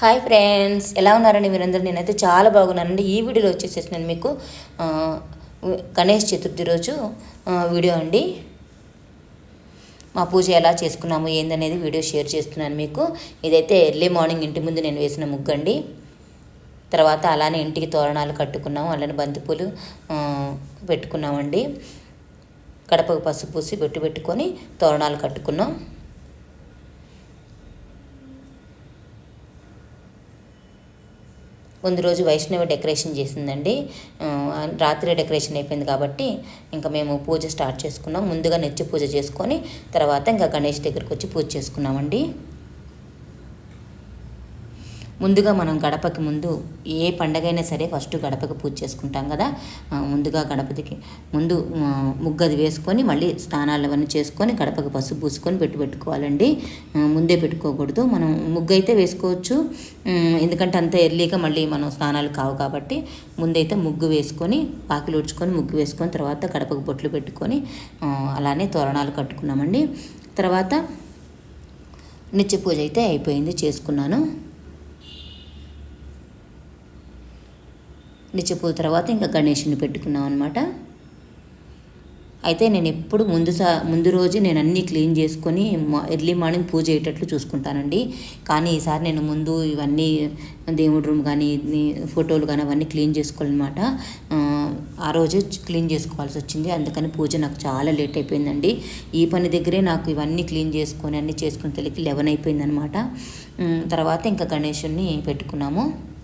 Hi friends ఎలా ఉన్నారండి మీరందరూ? నేనైతే చాలా బాగున్నానండి. ఈ వీడియోలో వచ్చేసేసి నేను మీకు గణేష్ చతుర్థి రోజు వీడియో అండి. మా పూజ ఎలా చేసుకున్నాము ఏందనేది వీడియో షేర్ చేస్తున్నాను మీకు. ఇదైతే ఎర్లీ మార్నింగ్ ఇంటి ముందు నేను వేసిన ముగ్గు అండి తర్వాత అలానే ఇంటికి తోరణాలు కట్టుకున్నాము అలానే బంతిపూలు పెట్టుకున్నామండి. కడపకు పసుపు పూసి బొట్టు పెట్టుకొని తోరణాలు కట్టుకున్నాం. ముందు రోజు వైష్ణవి డెకరేషన్ చేసిందండి. రాత్రి డెకరేషన్ అయిపోయింది కాబట్టి ఇంకా మేము పూజ స్టార్ట్ చేసుకున్నాం. ముందుగా నెచ్చి పూజ చేసుకొని తర్వాత ఇంకా గణేష్ దగ్గరికి వచ్చి పూజ చేసుకున్నామండి. ముందుగా మనం గడపకి ముందు ఏ పండగైనా సరే ఫస్ట్ గడపకి పూజ చేసుకుంటాం కదా. ముందుగా గణపతికి ముందు ముగ్గది ముగ్గు అది వేసుకొని మళ్ళీ స్నానాలు అవన్నీ చేసుకొని గడపకి పసుపు పూసుకొని పెట్టి పెట్టుకోవాలండి. ముందే పెట్టుకోకూడదు. మనం ముగ్గు అయితే వేసుకోవచ్చు ఎందుకంటే అంత ఎర్లీగా మళ్ళీ మనం స్నానాలు కావు కాబట్టి ముందైతే ముగ్గు వేసుకొని పాకిలు ఉడ్చుకొని ముగ్గు వేసుకొని తర్వాత గడపకు బొట్లు పెట్టుకొని అలానే తోరణాలు కట్టుకున్నామండి. తర్వాత నిత్య పూజ అయితే అయిపోయింది. చేసుకున్నాను. నిత్యపూజ తర్వాత ఇంకా గణేషుని పెట్టుకున్నాం అనమాట అయితే నేను ఎప్పుడు ముందు సా ముందు రోజు నేను అన్నీ క్లీన్ చేసుకొని ఎర్లీ మార్నింగ్ పూజ అయ్యేటట్లు చూసుకుంటానండి. కానీ ఈసారి నేను ముందు ఇవన్నీ దేవుడి రూమ్ కానీ ఫోటోలు కానీ అవన్నీ క్లీన్ చేసుకోవాలన్నమాట. ఆ, ఆ రోజు క్లీన్ చేసుకోవాల్సి వచ్చింది. అందుకని పూజ నాకు చాలా లేట్ అయిపోయిందండి. ఈ పని దగ్గరే నాకు ఇవన్నీ క్లీన్ చేసుకొని అన్నీ చేసుకుని తెలికి లెవెన్ అయిపోయిందనమాట తర్వాత ఇంకా గణేషుని పెట్టుకున్నాము.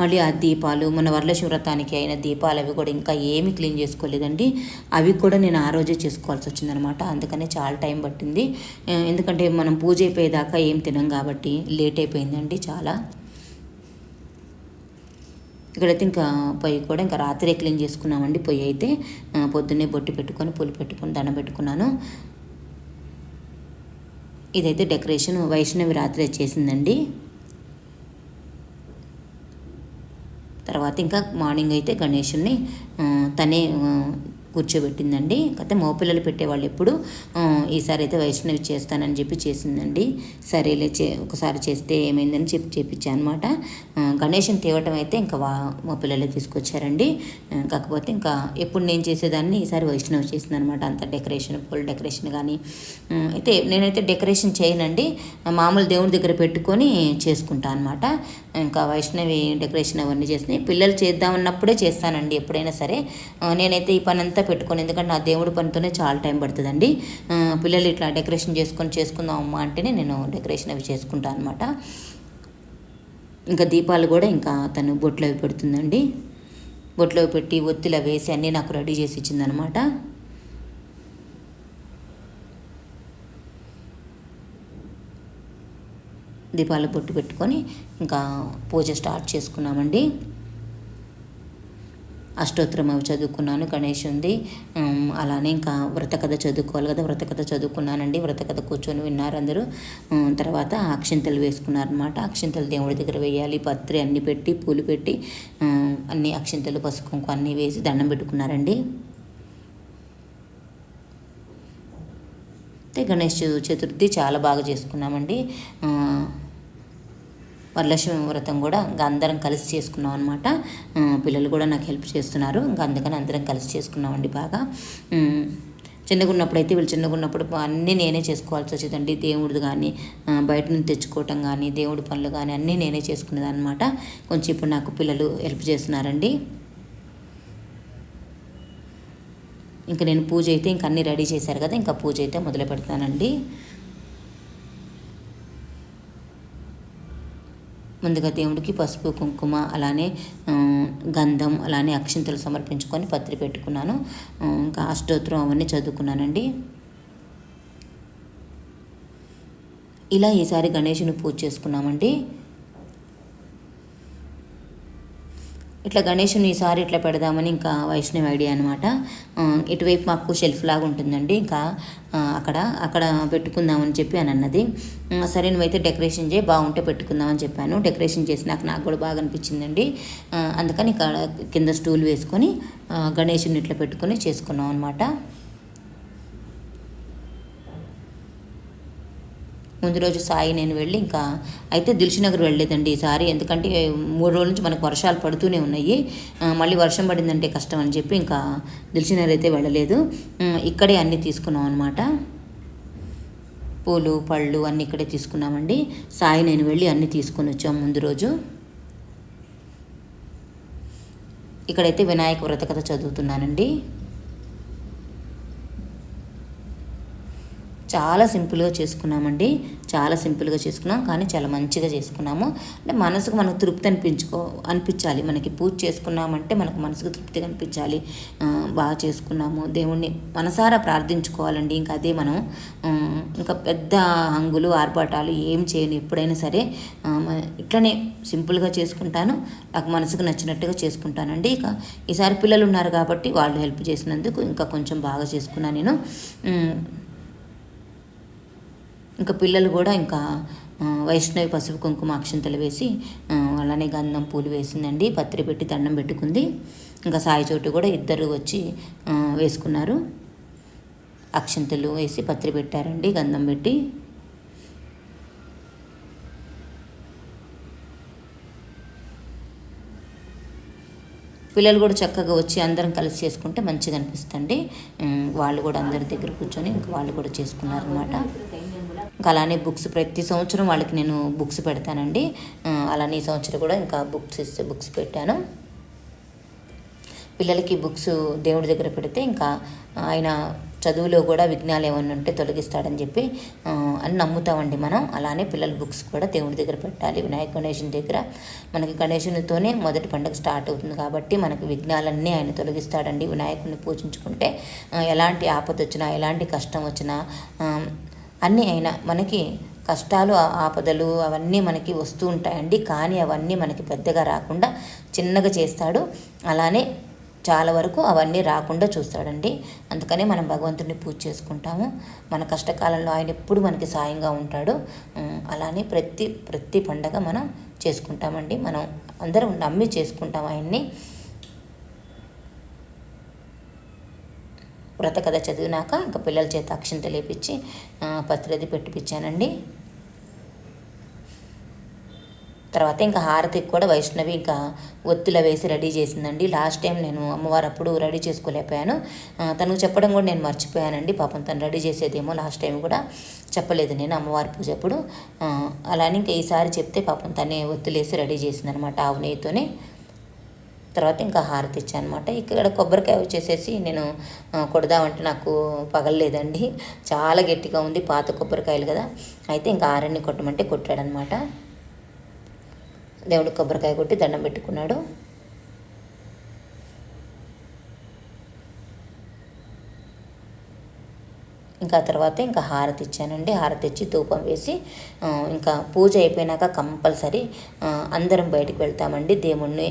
మళ్ళీ ఆ దీపాలు మన వరలక్ష్మి వ్రతానికి అయిన దీపాలు అవి కూడా ఇంకా ఏమీ క్లీన్ చేసుకోలేదండి. అవి కూడా నేను ఆ రోజే చేసుకోవాల్సి వచ్చిందనమాట. అందుకనే చాలా టైం పట్టింది. ఎందుకంటే మనం పూజ అయిపోయేదాకా ఏం తినం కాబట్టి లేట్ అయిపోయిందండి చాలా. ఇక్కడైతే ఇంకా పొయ్యి కూడా ఇంకా రాత్రే క్లీన్ చేసుకున్నామండి పొయ్యి అయితే. పొద్దున్నే బొట్టు పెట్టుకొని పూలు పెట్టుకొని దండం పెట్టుకున్నాను. ఇదైతే డెకరేషన్ వైష్ణవి రాత్రి చేసిందండి. తర్వాత ఇంకా మార్నింగ్ అయితే గణేషుని తనే కూర్చోబెట్టిందండి. కాకపోతే మోపిల్లలు పెట్టేవాళ్ళు ఎప్పుడు ఈసారి అయితే వైష్ణవి చేస్తానని చెప్పి చేసిందండి. సరేలే చే ఒకసారి చేస్తే ఏమైందని చెప్పి చేపించాను అనమాట గణేషుని తేవటం అయితే ఇంకా వా మా పిల్లలే తీసుకొచ్చారండి. కాకపోతే ఇంకా ఎప్పుడు నేను చేసేదాన్ని ఈసారి వైష్ణవి చేసింది అనమాట అంత డెకరేషన్ పూల డెకరేషన్ కానీ అయితే నేనైతే డెకరేషన్ చేయనండి. మామూలు దేవుడి దగ్గర పెట్టుకొని చేసుకుంటాను అనమాట ఇంకా వైష్ణవి డెకరేషన్ అవన్నీ చేసినాయి పిల్లలు చేద్దామన్నప్పుడే చేస్తానండి ఎప్పుడైనా సరే. నేనైతే ఈ పని అంతా పెట్టుకొని ఎందుకంటే నా దేవుడి పనితోనే చాలా టైం పడుతుందండి. పిల్లలు ఇట్లా డెకరేషన్ చేసుకొని చేసుకుందాం అమ్మ అంటేనే నేను డెకరేషన్ అవి చేసుకుంటాను అనమాట ఇంకా దీపాలు కూడా ఇంకా తను బొట్లు అవి పెడుతుందండి. బొట్లు అవి పెట్టి ఒత్తిలు అవి వేసి అన్నీ నాకు రెడీ చేసి ఇచ్చిందనమాట దీపాల బొట్టు పెట్టుకొని ఇంకా పూజ స్టార్ట్ చేసుకున్నామండి. అష్టోత్తరం అవి చదువుకున్నాను గణేష్ ఉంది. అలానే ఇంకా వ్రత కథ చదువుకోవాలి కదా వ్రత కథ చదువుకున్నానండి. వ్రత కథ కూర్చొని విన్నారు అందరూ. తర్వాత అక్షింతలు వేసుకున్నారనమాట అక్షింతలు దేవుడి దగ్గర వేయాలి. పత్రి అన్నీ పెట్టి పూలు పెట్టి అన్ని అక్షింతలు పసుపు అన్నీ వేసి దండం పెట్టుకున్నారండి. అయితే గణేష్ చతుర్థి చాలా బాగా చేసుకున్నామండి. వరలక్ష్మి వ్రతం కూడా ఇంకా అందరం కలిసి చేసుకున్నాం అనమాట పిల్లలు కూడా నాకు హెల్ప్ చేస్తున్నారు. ఇంకా అందుకని అందరం కలిసి చేసుకున్నామండి బాగా. చిన్నగా ఉన్నప్పుడు అయితే వీళ్ళు చిన్నగా ఉన్నప్పుడు అన్నీ నేనే చేసుకోవాల్సి వచ్చేదండి. దేవుడిది కానీ బయట నుంచి తెచ్చుకోవటం కానీ దేవుడి పనులు కానీ అన్నీ నేనే చేసుకునేది అనమాట కొంచెం ఇప్పుడు నాకు పిల్లలు హెల్ప్ చేస్తున్నారండి. ఇంకా నేను పూజ అయితే ఇంక అన్నీ రెడీ చేశారు కదా ఇంకా పూజ అయితే మొదలు పెడతానండి. ముందుగా దేవుడికి పసుపు కుంకుమ అలానే గంధం అలానే అక్షింతలు సమర్పించుకొని పత్రి పెట్టుకున్నాను. ఇంకా అష్టోత్తరం అవన్నీ చదువుకున్నానండి. ఇలా ఈసారి గణేషుని పూజ చేసుకున్నామండి. ఇట్లా గణేషుని ఈసారి ఇట్లా పెడదామని ఇంకా వైష్ణవి ఐడియా అనమాట ఇటువైపు మాకు షెల్ఫ్ లాగా ఉంటుందండి. ఇంకా అక్కడ అక్కడ పెట్టుకుందామని చెప్పి అని అన్నది. సరే నువ్వైతే డెకరేషన్ చేయి బాగుంటే పెట్టుకుందామని చెప్పాను. డెకరేషన్ చేసినాక నాకు కూడా బాగా అనిపించిందండి. అందుకని ఇక్కడ కింద స్టూల్ వేసుకొని గణేషుని ఇట్లా పెట్టుకొని చేసుకున్నాం అనమాట ముందు రోజు సాయి నేను వెళ్ళి ఇంకా అయితే దిల్షునగర్ వెళ్ళలేదండి ఈసారి ఎందుకంటే మూడు రోజుల నుంచి మనకు వర్షాలు పడుతూనే ఉన్నాయి. మళ్ళీ వర్షం పడిందంటే కష్టం అని చెప్పి ఇంకా దిల్షునగర్ అయితే వెళ్ళలేదు. ఇక్కడే అన్నీ తీసుకున్నాం అనమాట పూలు పళ్ళు అన్నీ ఇక్కడే తీసుకున్నామండి. సాయి నేను వెళ్ళి అన్నీ తీసుకొని వచ్చాం ముందు రోజు. ఇక్కడైతే వినాయక వ్రత కథ చదువుతున్నానండి. చాలా సింపుల్గా చేసుకున్నామండి. చాలా సింపుల్గా చేసుకున్నాం. కానీ చాలా మంచిగా చేసుకున్నాము. అంటే మనసుకు మనకు తృప్తి అనిపించుకో అనిపించాలి. మనకి పూజ చేసుకున్నామంటే మనకు మనసుకు తృప్తిగా అనిపించాలి బాగా చేసుకున్నాము. దేవుణ్ణి మనసారా ప్రార్థించుకోవాలండి. ఇంకా అదే మనం ఇంకా పెద్ద హంగులు ఆర్భాటాలు ఏం చేయను ఎప్పుడైనా సరే. ఇట్లనే సింపుల్గా చేసుకుంటాను. నాకు మనసుకు నచ్చినట్టుగా చేసుకుంటానండి. ఇక ఈసారి పిల్లలు ఉన్నారు కాబట్టి వాళ్ళు హెల్ప్ చేసినందుకు ఇంకా కొంచెం బాగా చేసుకున్నాను నేను. ఇంకా పిల్లలు కూడా ఇంకా వైష్ణవి పసుపు కుంకుమ అక్షంతలు వేసి అలానే గంధం పూలు వేసిందండి. పత్రి పెట్టి దండం పెట్టుకుంది. ఇంకా సాయి చోటు కూడా ఇద్దరు వచ్చి వేసుకున్నారు. అక్షంతలు వేసి పత్రి పెట్టారండి గంధం పెట్టి. పిల్లలు కూడా చక్కగా వచ్చి అందరం కలిసి చేసుకుంటే మంచిగా అనిపిస్తుంది వాళ్ళు కూడా అందరి దగ్గర కూర్చొని ఇంకా వాళ్ళు కూడా చేసుకున్నారనమాట ఇంకా అలానే బుక్స్ ప్రతి సంవత్సరం వాళ్ళకి నేను బుక్స్ పెడతానండి. అలానే ఈ సంవత్సరం కూడా ఇంకా బుక్స్ ఇస్తే బుక్స్ పెట్టాను. పిల్లలకి బుక్స్ దేవుడి దగ్గర పెడితే ఇంకా ఆయన చదువులో కూడా విఘ్నాలు ఏమన్నా ఉంటే తొలగిస్తాడని చెప్పి అని నమ్ముతామండి మనం. అలానే పిల్లల బుక్స్ కూడా దేవుడి దగ్గర పెట్టాలి. వినాయక గణేషన్ దగ్గర మనకి గణేషునితోనే మొదటి పండుగ స్టార్ట్ అవుతుంది కాబట్టి మనకి విఘ్నాలన్నీ ఆయన తొలగిస్తాడండి. వినాయకుడిని పూజించుకుంటే ఎలాంటి ఆపద వచ్చినా ఎలాంటి కష్టం వచ్చినా అన్నీ అయినా మనకి కష్టాలు ఆపదలు అవన్నీ మనకి వస్తూ ఉంటాయండి. కానీ అవన్నీ మనకి పెద్దగా రాకుండా చిన్నగా చేస్తాడు. అలానే చాలా వరకు అవన్నీ రాకుండా చూస్తాడండి. అందుకనే మనం భగవంతుడిని పూజ చేసుకుంటాము. మన కష్టకాలంలో ఆయన ఎప్పుడు మనకి సాయంగా ఉంటాడు. అలానే ప్రతి ప్రతి పండగ మనం చేసుకుంటామండి. మనం అందరం నమ్మి చేసుకుంటాం ఆయన్ని. వ్రత కథ చదివినాక ఇంకా పిల్లల చేత అక్షింత లేపించి పత్రది పెట్టిపించానండి తర్వాత ఇంకా హారతికి కూడా వైష్ణవి ఇంకా ఒత్తుల వేసి రెడీ చేసిందండి. లాస్ట్ టైం నేను అమ్మవారు అప్పుడు రెడీ చేసుకోలేకపోయాను. తనకు చెప్పడం కూడా నేను మర్చిపోయానండి. పాపం తను రెడీ చేసేదేమో లాస్ట్ టైం కూడా చెప్పలేదు నేను అమ్మవారి పూజ అప్పుడు. అలానే ఇంకా ఈసారి చెప్తే పాపం తనే ఒత్తులేసి రెడీ చేసిందనమాట ఆవు నెయ్యితోనే తర్వాత ఇంకా హారతి ఇచ్చాను అనమాట ఇక్కడ కొబ్బరికాయ వచ్చేసేసి నేను కొడదామంటే నాకు పగలలేదండి. చాలా గట్టిగా ఉంది పాత కొబ్బరికాయలు కదా. అయితే ఇంకా ఆరన్ని కొట్టమంటే కొట్టాడనమాట. దేవుడు కొబ్బరికాయ కొట్టి దండం పెట్టుకున్నాడు. ఇంకా తర్వాత ఇంకా హారతి ఇచ్చానండి. హారతి ఇచ్చి ధూపం వేసి ఇంకా పూజ అయిపోయినాక కంపల్సరీ అందరం బయటకు వెళ్తామండి దేవుణ్ణి.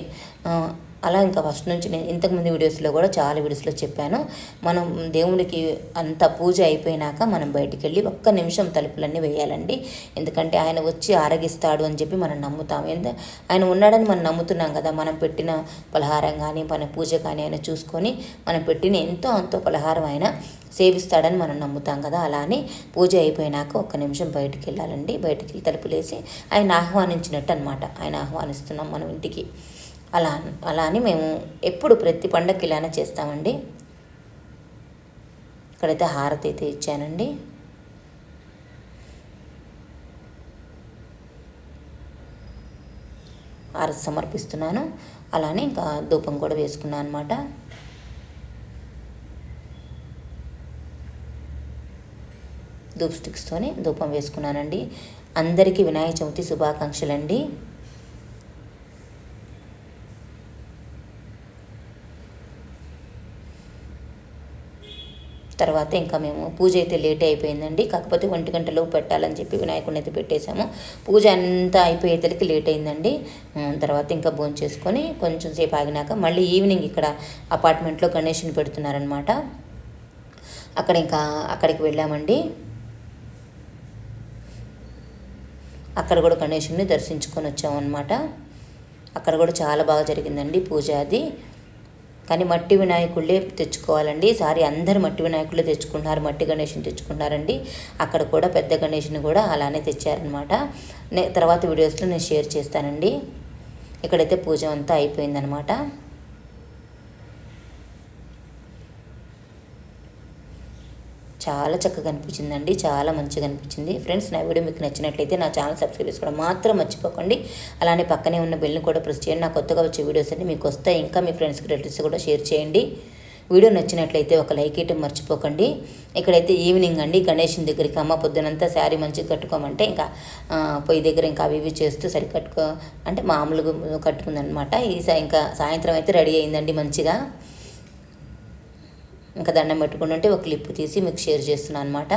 అలా ఇంకా ఫస్ట్ నుంచి నేను ఇంతకుముందు వీడియోస్లో కూడా చాలా వీడియోస్లో చెప్పాను. మనం దేవుడికి అంత పూజ అయిపోయినాక మనం బయటికి వెళ్ళి ఒక్క నిమిషం తలుపులన్నీ వేయాలండి. ఎందుకంటే ఆయన వచ్చి ఆరగిస్తాడు అని చెప్పి మనం నమ్ముతాం. ఎంత ఆయన ఉన్నాడని మనం నమ్ముతున్నాం కదా. మనం పెట్టిన పలహారం కానీ మన పూజ కానీ ఆయన చూసుకొని మనం పెట్టిన ఎంతో అంతో పలహారం ఆయన సేవిస్తాడని మనం నమ్ముతాం కదా. అలానే పూజ అయిపోయినాక ఒక్క నిమిషం బయటికి వెళ్ళాలండి. బయటికి వెళ్ళి తలుపులేసి ఆయన ఆహ్వానించినట్టు అనమాట ఆయన ఆహ్వానిస్తున్నాం మనం ఇంటికి. అలా అలా అని మేము ఎప్పుడు ప్రతి పండగకి ఇలానే చేస్తామండి. ఇక్కడైతే హారతి అయితే ఇచ్చానండి. హారతి సమర్పిస్తున్నాను. అలానే ఇంకా ధూపం కూడా వేసుకున్నాను అనమాట ధూప్ స్టిక్స్తోనే ధూపం వేసుకున్నానండి. అందరికీ వినాయక చవితి శుభాకాంక్షలు తర్వాత ఇంకా మేము పూజ అయితే లేట్ అయిపోయిందండి. కాకపోతే ఒంటి గంటలో పెట్టాలని చెప్పి వినాయకుడిని అయితే పెట్టేశాము. పూజ అంతా అయిపోయేసరికి లేట్ అయిందండి. తర్వాత ఇంకా భోజనం చేసుకొని కొంచెం సేపు ఆగినాక మళ్ళీ ఈవినింగ్ ఇక్కడ అపార్ట్మెంట్లో గణేష్ని పెడుతున్నారనమాట అక్కడ ఇంకా అక్కడికి వెళ్ళామండి. అక్కడ కూడా గణేషుని దర్శించుకొని వచ్చామన్నమాట. అక్కడ కూడా చాలా బాగా జరిగిందండి పూజ అది. కానీ మట్టి వినాయకుళ్ళే తెచ్చుకోవాలండి. ఈసారి అందరు మట్టి వినాయకులే తెచ్చుకుంటున్నారు. మట్టి గణేష్ని తెచ్చుకుంటున్నారండి అక్కడ కూడా పెద్ద గణేష్ని కూడా అలానే తెచ్చారనమాట తర్వాత వీడియోస్లో నేను షేర్ చేస్తానండి. ఇక్కడైతే పూజ అంతా అయిపోయిందనమాట చాలా చక్కగా అనిపించిందండి చాలా మంచిగా అనిపించింది ఫ్రెండ్స్ నా వీడియో మీకు నచ్చినట్లయితే నా ఛానల్ సబ్స్క్రైబ్ చేసుకోవడం మాత్రం మర్చిపోకండి. అలానే పక్కనే ఉన్న బెల్ని కూడా ప్రెస్ చేయండి. నా కొత్తగా వచ్చే వీడియోస్ అన్ని మీకు వస్తాయి. ఇంకా మీ ఫ్రెండ్స్కి రిలేటివ్స్ కూడా షేర్ చేయండి. వీడియో నచ్చినట్లయితే ఒక లైక్ ఇయటం మర్చిపోకండి. ఇక్కడైతే ఈవినింగ్ అండి. గణేషన్ దగ్గరికి అమ్మ పొద్దునంతా శారీ మంచిగా కట్టుకోమంటే ఇంకా పొయ్యి దగ్గర ఇంకా అవి ఇవి చేస్తూ సరి కట్టుకో అంటే మామూలుగా కట్టుకుందనమాట. ఈ ఇంకా సాయంత్రం అయితే రెడీ అయిందండి మంచిగా. ఇంకా దండం పెట్టుకుంటుంటే ఒక క్లిప్ తీసి మీకు షేర్ చేస్తున్నాను అనమాట